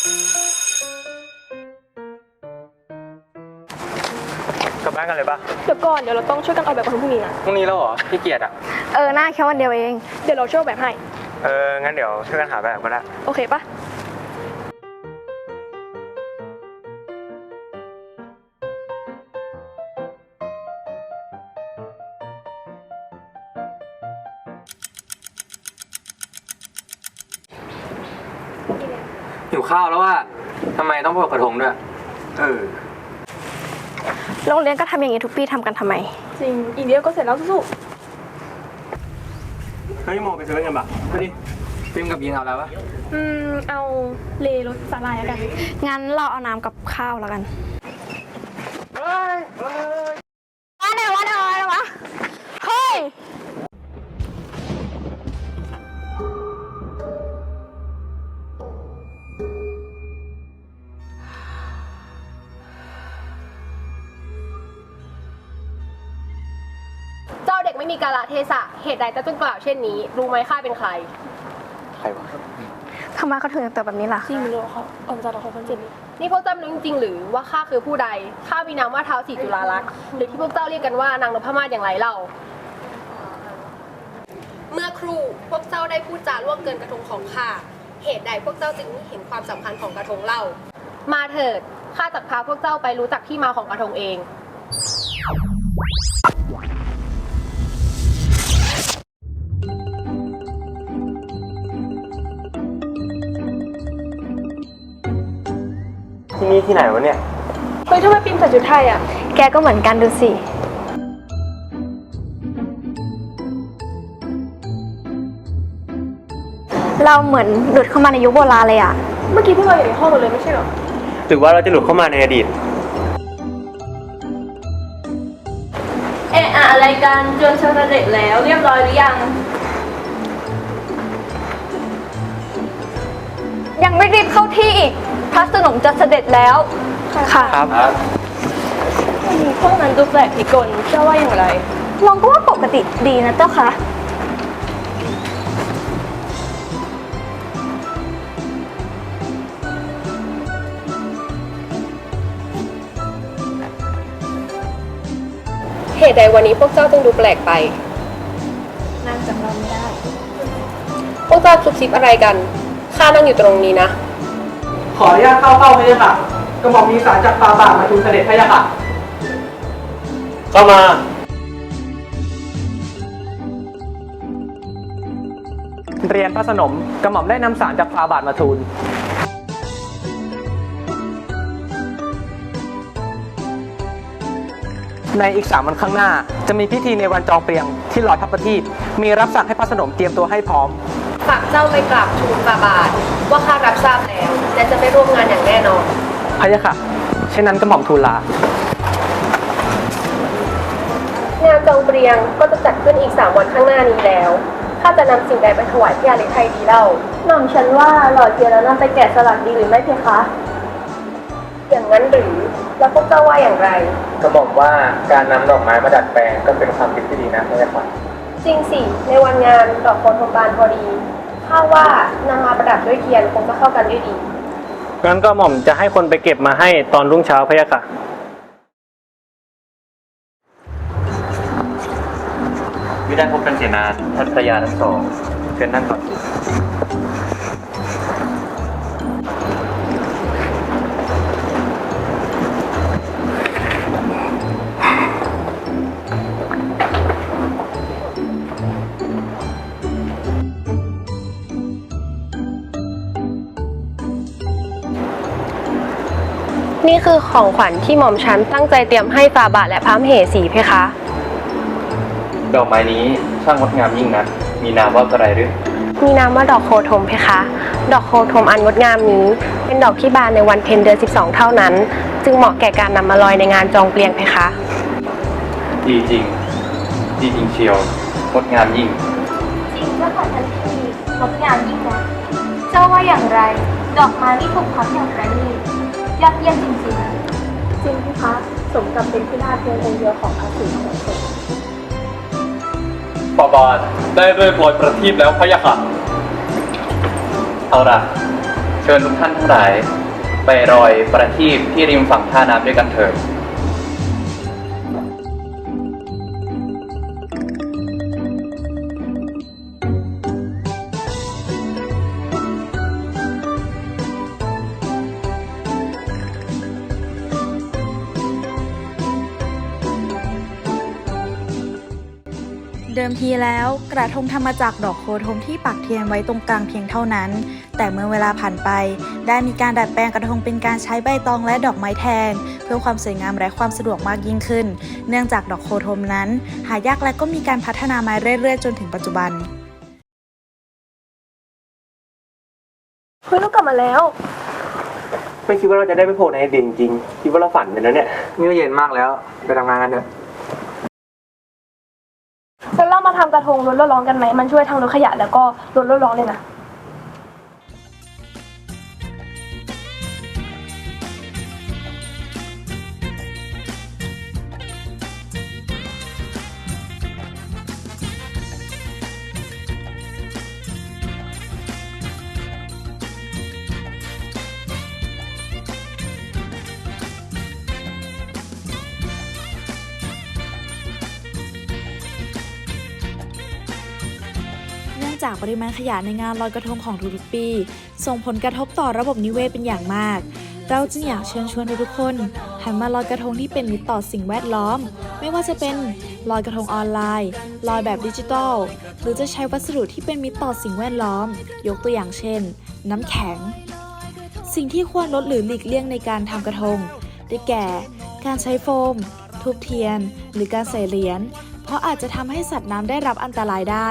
กลับบ้านกันเลยปะเดี๋ยวก่อน เดี๋ยวเราต้องช่วยกันออกแบบกระทงพรุ่งนี้นะพรุ่งนี้แล้วเหรอพี่เกียรติอะ เออหน้าแค่วันเดียวเอง เดี๋ยวเราช่วยออกแบบให้ เออ งั้นเดี๋ยวช่วยกันหาแบบก็ได้ โอเคปะ หิวข้าวแล้วว่าทำไมต้องปลดกระทงด้วย เออ โรงเรียนก็ทำอย่างนี้ทุกปีทำกันทำไม จริง อีกเดียวก็เสร็จแล้วสู้เฮ้ยโมไปซื้อกันปะไปดิฟิล์มกับยีนเอาแล้ววะๆอืม เอาเลรสสาลายแล้วกัน งั้นเราเอาน้ำกับข้าวแล้วกันว่า ม่มีกาลเทศะเหตุใดเจ้าจึงกล่าวเช่นนี้ รู้ไหมข้าเป็นใคร ใครวะทำไมเขาถึงแต่งตัวแบบนี้ล่ะ จริงเลยเขาออกจากละครคอนเสิร์ตนี้นี่พวกเจ้าไม่รู้จริงๆหรือว่าข้าคือผู้ใดข้ามีนามว่าเท้าวสีจุฬาลักษณ์หรือที่พวกเจ้าเรียกกันว่านางนพมาศอย่างไรเล่าเมื่อครู่พวกเจ้าได้พูดจาล่วงเกินกระทงของข้าเหตุใดพวกเจ้าจึงไม่เห็นความสำคัญของกระทงเล่า มาเถิดข้าจะพาพวกเจ้าไปรู้จักที่มาของกระทงเอง ที่นี่ที่ไหนวะเนี่ย เฮ้ยทำไมปิมใส่ชุดไทยอะ แกก็เหมือนกันดูสิ เราเหมือนหลุดเข้ามาในยุคโบราณเลยอะ เมื่อกี้พวกเราอยู่ในห้องหมดเลยไม่ใช่เหรอ หรือว่าเราจะหลุดเข้ามาในอดีต เอะอะอะไรกันจนเสด็จแล้วเรียบร้อยหรือยัง ยังไม่รีบเข้าที่อีก พระสนมจะเสด็จแล้ว ค่ะครับพวกนั้นดูแปลกพิกลเจ้าว่าอย่างไร ลองก็ว่าปกติดีนะเจ้าคะเหตุใดวันนี้พวกเจ้าจึงดูแปลกไปนางจำเราไม่ได้ พวกเจ้าซุบซิบอะไรกัน ข้านั่งอยู่ตรงนี้นะ ขออนุญาตเข้าเฝ้าพระยาค่ะกระหม่อมมีสารจากฟาบาทมาทูลเสด็จพระยาค่ะเข้ามาเรียนพระสนมกระหม่อมได้นำสารจากฟาบาทมาทูลในอีกสามวันข้างหน้า จะมีพิธีในวันจองเปลียงที่ลอยทัพประทีปมีรับสั่งให้พระสนมเตรียมตัวให้พร้อม ฝากเจ้าไปกราบทูลฟาบาท ว่าข้ารับทราบแล้ว และจะไม่ร่วมงานอย่างแน่นอนพระยาค่ะเช่นนั้นกระหม่อมทูลลา งานจองเปรียงก็จะจัดขึ้นอีก 3 วันข้างหน้านี้แล้ว ข้าจะนำสิ่งใดไปถวายที่อาริไทยดีเล่า หม่อมฉันว่าหล่อเทียนแล้วนำไปแกะสลักดีหรือไม่เพคะ อย่างนั้นหรือ แล้วพวกเจ้าว่าอย่างไร ก็บอกว่าการนำดอกไม้มาดัดแปลงก็เป็นความคิดที่ดีนะไม่ใช่ขวัญจริงสิ ในวันงานดอกโพธิ์ทมบานพอดี ข้าว่านำมาประดับด้วยเทียนคงจะเข้ากันด้วยดี งั้นก็หม่อมจะให้คนไปเก็บมาให้ตอนรุ่งเช้าพระยาค่ะ ไม่ได้พบกันเสียนานทัศยาทั้งสองเชิญนั่งก่อน นี่คือของขวัญที่หม่อมฉันตั้งใจเตรียมให้ฟาบาทและพระมเหสีเพคะ ดอกไม้นี้ช่างงดงามยิ่งนะมีนามว่าอะไรหรือ มีนามว่าดอกโคธมเพคะ ดอกโคธมอันงดงามนี้ เป็นดอกที่บานในวันเพ็ญเดือน12 เท่านั้น จึงเหมาะแก่การนำมาลอยในงานจองเปลียงเพคะ ดีจริง ดีจริงเชียว งดงามยิ่งจริงว่าของทันทีงดงามยิ่งนะเจ้าว่าอย่างไร ดอกไม้ที่ถูกพับอย่างประณีต ยอดเยี่ยมจริงจริงเพคะสมกับเป็นพิราชเพียงองค์เดียวของพระศรีของสงฆ์ฟาบาทได้เลิกลอยประทีปแล้วพะยะค่ะ เอาละเชิญทุกท่านทั้งหลาย ไปรอยประทีปที่ริมฝั่งท่าน้ำด้วยกันเถิดเดิมทีแล้ว กระทงทำมาจากดอกโคทมที่ปักเทียนไว้ตรงกลางเพียงเท่านั้น แต่เมื่อเวลาผ่านไป ได้มีการดัดแปลงกระทงเป็นการใช้ใบตองและดอกไม้แทน เพื่อความสวยงามและความสะดวกมากยิ่งขึ้น เนื่องจากดอกโคทมนั้น หายากและก็มีการพัฒนามาเรื่อยๆ จนถึงปัจจุบันเพื่อนเรากลับมาแล้ว ไม่คิดว่าเราจะได้ไปโผล่ในอดีตจริงๆคิดว่าเราฝันไปแล้วเนี่ยนี่ก็เย็นมากแล้วไปทำงานกันเถอะแล้วเรา มาทำกระทงลดโลกร้อนกันไหมมันช่วยทั้งลดขยะแล้วก็ลดโลกร้อนเลยนะ จากปริมาณขยะในงานลอยกระทงของทุกๆปี ส่งผลกระทบต่อระบบนิเวศเป็นอย่างมาก เราจึงอยากเชิญชวนทุกคน หันมาลอยกระทงที่เป็นมิตรต่อสิ่งแวดล้อม ไม่ว่าจะเป็นลอยกระทงออนไลน์ ลอยแบบดิจิทัล หรือจะใช้วัสดุที่เป็นมิตรต่อสิ่งแวดล้อม ยกตัวอย่างเช่น น้ำแข็ง สิ่งที่ควรลดหรือหลีกเลี่ยงในการทำกระทง ได้แก่ การใช้โฟมทูบเทียน หรือการใส่เหรียญ เพราะอาจจะทำให้สัตว์น้ำได้รับอันตรายได้